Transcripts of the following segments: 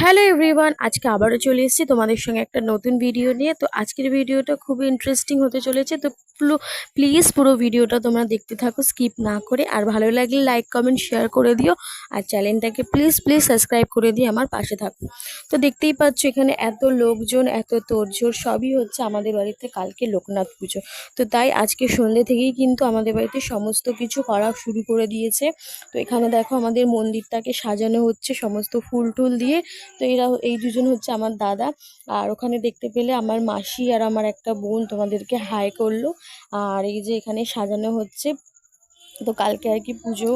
Hello everyone আজকে আবারও চলে এসেছি তোমাদের সঙ্গে একটা নতুন ভিডিও নিয়ে। তো আজকের ভিডিওটা খুবই ইন্টারেস্টিং হতে চলেছে। তো প্লিজ পুরো ভিডিওটা তোমরা দেখতে থাকো স্কিপ না করে। আর ভালো লাগলে লাইক কমেন্ট শেয়ার করে দিও। আর চ্যানেলটাকে প্লিজ প্লিজ সাবস্ক্রাইব করে দিয়ে আমার পাশে থাকো। তো দেখতেই পাচ্ছ এখানে এত লোকজন, এত তোড়জোড়, সবই হচ্ছে আমাদের বাড়িতে কালকে লোকনাথ পুজো। তো তাই আজকে সন্ধ্যে থেকেই কিন্তু আমাদের বাড়িতে সমস্ত কিছু করা শুরু করে দিয়েছে। তো এখানে দেখো আমাদের মন্দিরটাকে সাজানো হচ্ছে, সমস্ত ফুল টুল দিয়ে। তো এরা এই দুজন হচ্ছে আমার দাদা। আর ওখানে দেখতে পেলে আমার মাসি আর আমার একটা বোন তোমাদেরকে হাই করল। আর এই যে এখানে সাজানো হচ্ছে। তো কালকে আর কি পুজো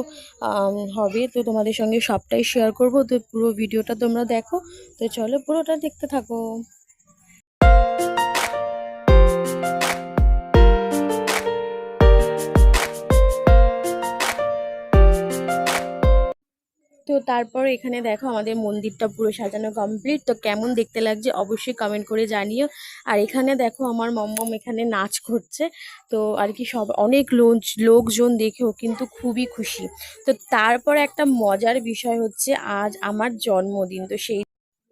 হবে। তো তোমাদের সঙ্গে সবটাই শেয়ার করব। তো পুরো ভিডিওটা তোমরা দেখো। তো চলো পুরোটা দেখতে থাকো। তো তারপর এখানে দেখো আমাদের মন্দিরটা পুরো সাজানো কমপ্লিট তো কেমন দেখতে লাগছে অবশ্যই কমেন্ট করে জানিও। আর এখানে দেখো আমার মম্মম এখানে নাচ করছে। তো আর কি সব, অনেক লোক লোকজন দেখেও কিন্তু খুবই খুশি। তো তারপর একটা মজার বিষয় হচ্ছে আজ আমার জন্মদিন। তো সেই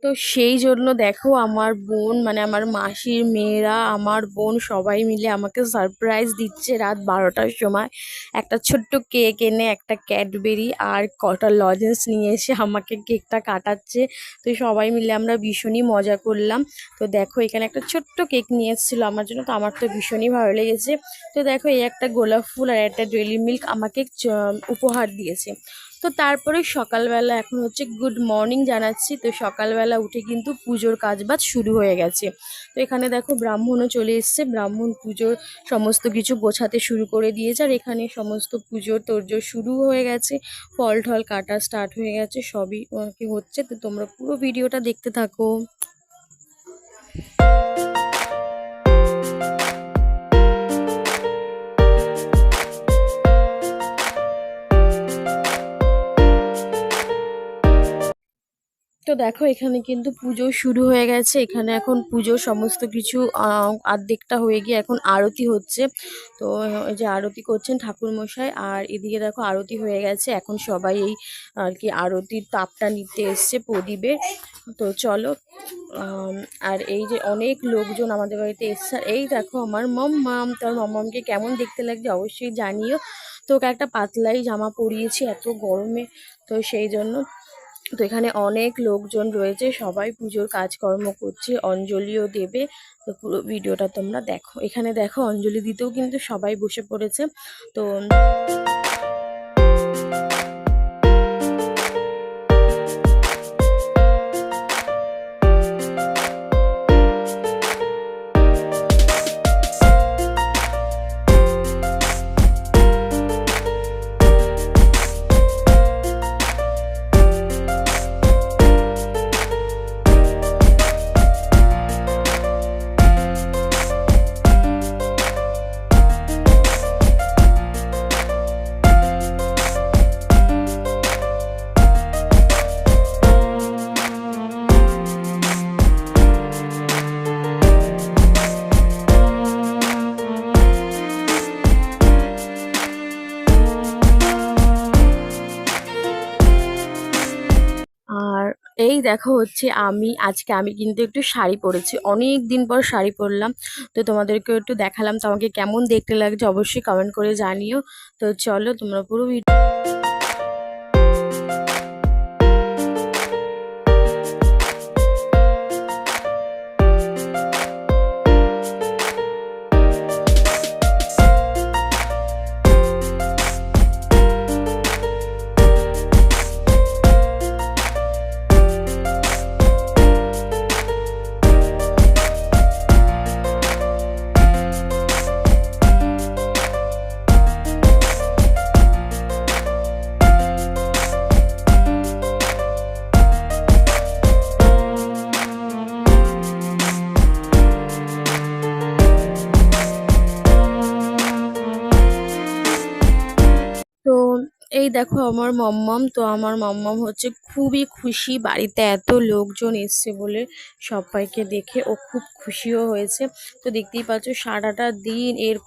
তো সেই জন্য দেখো আমার বোন মানে আমার মাসির মেয়েরা, আমার বোন সবাই মিলে আমাকে সারপ্রাইজ দিচ্ছে রাত বারোটার সময়। একটা ছোট্ট কেক এনে, একটা ক্যাডবেরি আর কটা লজেন্স নিয়ে এসে আমাকে কেকটা কাটাচ্ছে। তো সবাই মিলে আমরা ভীষণই মজা করলাম। তো দেখো এখানে একটা ছোট্ট কেক নিয়ে এসেছিল আমার জন্য, তো আমার তো ভীষণই ভালো লেগেছে। তো দেখো এই একটা গোলাপ ফুল আর একটা ডেলি মিল্ক আমাকে উপহার দিয়েছে। তো তারপরে সকালবেলা এখন হচ্ছে গুড মর্নিং জানাচ্ছি। তো সকালবেলা উঠে কিন্তু পুজোর কাজবাজ শুরু হয়ে গেছে। তো এখানে দেখো ব্রাহ্মণও চলে এসছে। ব্রাহ্মণ পুজোর সমস্ত কিছু গোছাতে শুরু করে দিয়েছে আর এখানে সমস্ত পুজোর তোড়জোড় শুরু হয়ে গেছে। ফল ঠল কাটা স্টার্ট হয়ে গেছে। সবই হচ্ছে। তো তোমরা পুরো ভিডিওটা দেখতে থাকো। দেখো এখানে কিন্তু পুজো শুরু হয়ে গেছে। এখানে এখন পুজোর সমস্ত কিছু আহ, অর্ধেকটা হয়ে গিয়ে এখন আরতি হচ্ছে। তো এই যে আরতি করছেন ঠাকুর মশাই আর এদিকে দেখো আরতি হয়ে গেছে। এখন সবাই এই আর কি আরতির তাপটা নিতে এসছে প্রদীপে। তো চলো আর এই যে অনেক লোকজন আমাদের বাড়িতে এসছে। এই দেখো আমার মম্মাম তোর মম্মামকে কেমন দেখতে লাগছে অবশ্যই জানিও। তো ওকে একটা পাতলাই জামা পরিয়েছি এত গরমে। তো সেই জন্য তো এখানে অনেক লোকজন রয়েছে, সবাই পুজোর কাজকর্ম করছে, অঞ্জলিও দেবে। তো পুরো ভিডিওটা তোমরা দেখো। এখানে দেখো অঞ্জলি দিতেও কিন্তু সবাই বসে পড়েছে। তো এই দেখো হচ্ছে আমি, আজকে আমি কিন্তু একটু শাড়ি পরেছি। অনেক দিন পর শাড়ি পরলাম। তো তোমাদেরকে একটু দেখালাম তোমাকে কেমন দেখতে লাগছে, অবশ্যই কমেন্ট করে জানিও। তো চলো তোমরা পুরো ভিডিও এই দেখো আমার মম্মম, তো আমার মম্মম হচ্ছে খুবই খুশি। বাড়িতে এত লোকজন এসছে বলে সবাইকে দেখে ও খুব খুশিও হয়েছে। তো দেখতেই পাচ্ছ সারাটা দিন এর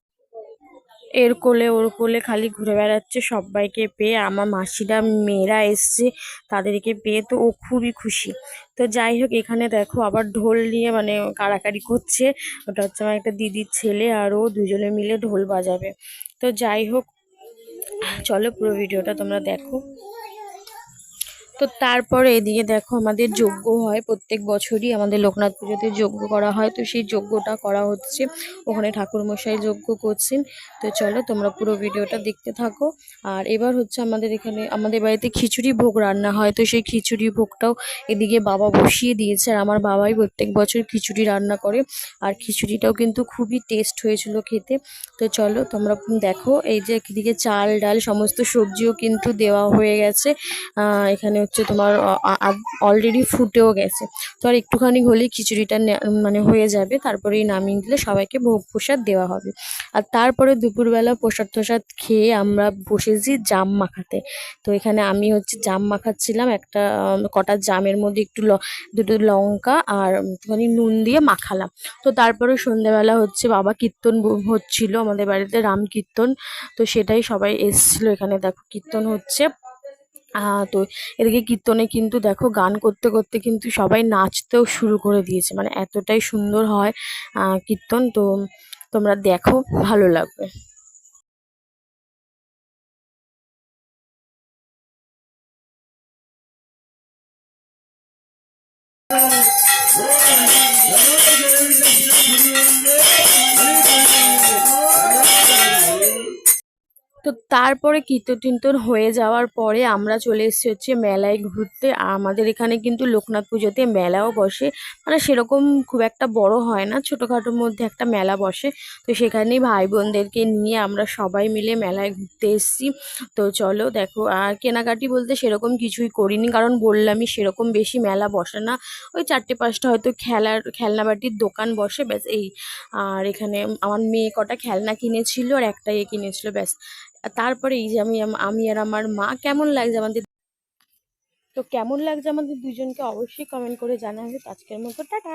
এর কোলে ওর কোলে খালি ঘুরে বেড়াচ্ছে সবাইকে পেয়ে। আমার মাসিরা, মেয়েরা এসছে তাদেরকে পেয়ে, তো ও খুবই খুশি। তো যাই হোক, এখানে দেখো আবার ঢোল নিয়ে মানে কাড়াকাড়ি করছে। ওটা হচ্ছে আমার একটা দিদির ছেলে আর ও দুজনে মিলে ঢোল বাজাবে। তো যাই হোক চলো পুরো ভিডিওটা তোমরা দেখো। তো তারপরে এদিকে দেখো আমাদের যজ্ঞ হয়, প্রত্যেক বছরই আমাদের লোকনাথ পুজোতে যজ্ঞ করা হয়। তো সেই যজ্ঞটা করা হচ্ছে। ওখানে ঠাকুরমশাই যজ্ঞ করছেন। তো চলো তোমরা পুরো ভিডিওটা দেখতে থাকো। আর এবার হচ্ছে আমাদের এখানে, আমাদের বাড়িতে খিচুড়ি ভোগ রান্না হয়। তো সেই খিচুড়ি ভোগটাও এদিকে বাবা বসিয়ে দিয়েছে। আর আমার বাবাই প্রত্যেক বছর খিচুড়ি রান্না করে। আর খিচুড়িটাও কিন্তু খুবই টেস্ট হয়েছিল খেতে। তো চলো তোমরা দেখো, এই যে এদিকে চাল ডাল সমস্ত সবজিও কিন্তু দেওয়া হয়ে গেছে। এখানে হচ্ছে তোমার অলরেডি ফুটেও গেছে। তো আর একটুখানি হলেই খিচুড়িটা মানে হয়ে যাবে তারপরেই নামিয়ে দিলে সবাইকে ভোগ প্রসাদ দেওয়া হবে। আর তারপরে দুপুরবেলা প্রসাদ টসাদ খেয়ে আমরা বসেছি জাম মাখাতে। তো এখানে আমি হচ্ছে জাম মাখাচ্ছিলাম, একটা কটা জামের মধ্যে একটু দুটো লঙ্কা আর একটুখানি নুন দিয়ে মাখালাম। তো তারপরে সন্ধ্যাবেলা হচ্ছে বাবা কীর্তন হচ্ছিল, আমাদের বাড়িতে রাম কীর্তন। তো সেটাই সবাই এসছিল এখানে, দেখো কীর্তন হচ্ছে। তো এদিকে কীর্তনে কিন্তু দেখো গান করতে করতে কিন্তু সবাই নাচতেও শুরু করে দিয়েছে। মানে এতটাই সুন্দর হয় কীর্তন। তো তোমরা দেখো, ভালো লাগবে। তো তারপরে কীর্তন টির্তন হয়ে যাওয়ার পরে আমরা চলে এসেছি হচ্ছে মেলায় ঘুরতে। আমাদের এখানে কিন্তু লোকনাথ পুজোতে মেলাও বসে। মানে সেরকম খুব একটা বড় হয় না, ছোটোখাটোর মধ্যে একটা মেলা বসে। তো সেখানেই ভাই বোনদেরকে নিয়ে আমরা সবাই মিলে মেলায় ঘুরতে এসেছি। তো চলো দেখো, আর কেনাকাটি বলতে সেরকম কিছুই করিনি। কারণ বললামই সেরকম বেশি মেলা বসে না। ওই চারটে পাঁচটা হয়তো খেলার, খেলনাবাটির দোকান বসে, ব্যাস এই। আর এখানে আমার মেয়ে কটা খেলনা কিনেছিল আর একটা ইয়ে কিনেছিল, ব্যাস। তারপরে এই যে আমি আম- আর আমার মা কেমন লাগছে আমাদের তো কেমন লাগছে আমাদের দুজনকে অবশ্যই কমেন্ট করে জানাবে। আজকের মতো, টাটা!